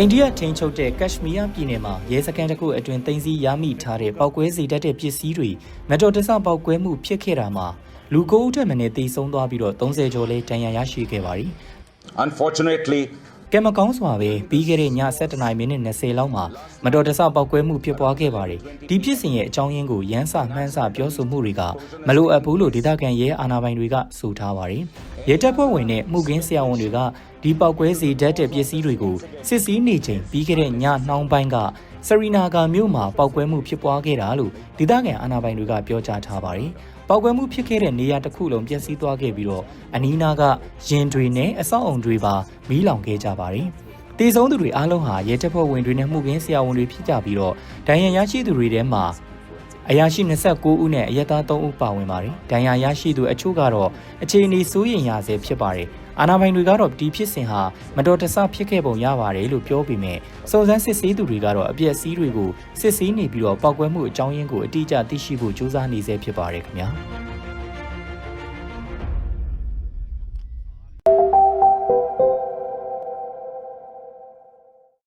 အိန္ဒိယထိန်းချုပ်တဲ့ကက်ရှမီးယားပြည်နယ်မှာရဲစခန်းတစ်ခုအတွင်းတင်စီရမိထားတဲ့ပောက်ကွဲစေတတ်တဲ့ပစ္စည်းတွေမတော်တဆပောက်ကွဲမှုဖြစ်ခဲ့တာမှာလူကိုယ်ဦးထက်မင်းတေဆုံးသွားပြီးတော့30ကျော်လဲတန်ရာရရှိခဲ့ပါသည် Unfortunately, ကဲမကောင်းစွာပဲပြီးခဲ့တဲ့ည7:00နာရီမိနစ်20လောက်မှာမတော်တဆပောက်ကွဲမှုဖြစ်ပွားခဲ့ပါတယ်ဒီဖြစ်စဉ်ရဲ့အကြောင်းရင်းကိုရမ်းစမှန်းစပြောဆိုမှုတွေကမလိုအပ်ဘူးလို့ဒေသခံရဲအာဏာပိုင်တွေကဆိုထားပါတယ်ရဲတပ်ဖွဲ့ဝင်နဲ့မှုကင်းဆရာဝန်တွေကဒီပောက်ကွဲစေတတ်တဲ့ပစ္စည်းတွေကိုစစ်ဆေးနေချိန်ပြီးခဲ့တဲ့ညနှောင်းပိုင်းက စရီနာဂါမြို့မှာပောက်ကွဲမှုဖြစ်ပွားခဲ့တာလို့ဒေသခံအာဏာပိုင်တွေကပြောကြားထားပါတယ်ပောက်ကွဲမှုဖြစ်ခဲ့တဲ့နေရာတစ်ခုလုံးပျက်စီးသွားခဲ့ပြီးတော့အနီးနားကရင်တွေနဲ့အဆောက်အုံတွေပါမီးလောင်ခဲ့ကြပါတယ်။တည်ဆုံးသူတွေအားလုံးဟာရဲတပ်ဖွဲ့ဝင်တွေနဲ့မှုကင်းဆရာဝန်တွေဖြစ်ကြပြီးတော့ဒဏ်ရာရရှိသူတွေထဲမှာအရာရှိ29ဦးနဲ့အရက်သား3ဦးပါဝင်ပါတယ်။ဒဏ်ရာရရှိသူအချို့ကတော့အခြေအနေစိုးရိမ်ရဆဲဖြစ်ပါတယ်။ အာနာပိုင်တွေကတော့ဒီဖြစ်စဉ်ဟာမတော်တဆဖြစ်ခဲ့ပုံရပါတယ်လို့ပြောပေမဲ့စုံစမ်းစစ်ဆေးသူတွေကတော့အပြည့်အစည်းတွေကိုစစ်ဆေးနေပြီးတော့ပောက်ကွဲမှုအကြောင်းရင်းကိုအတိအကျသိရှိဖို့ကြိုးစားနေဆဲဖြစ်ပါတယ်ခင်ဗျာ။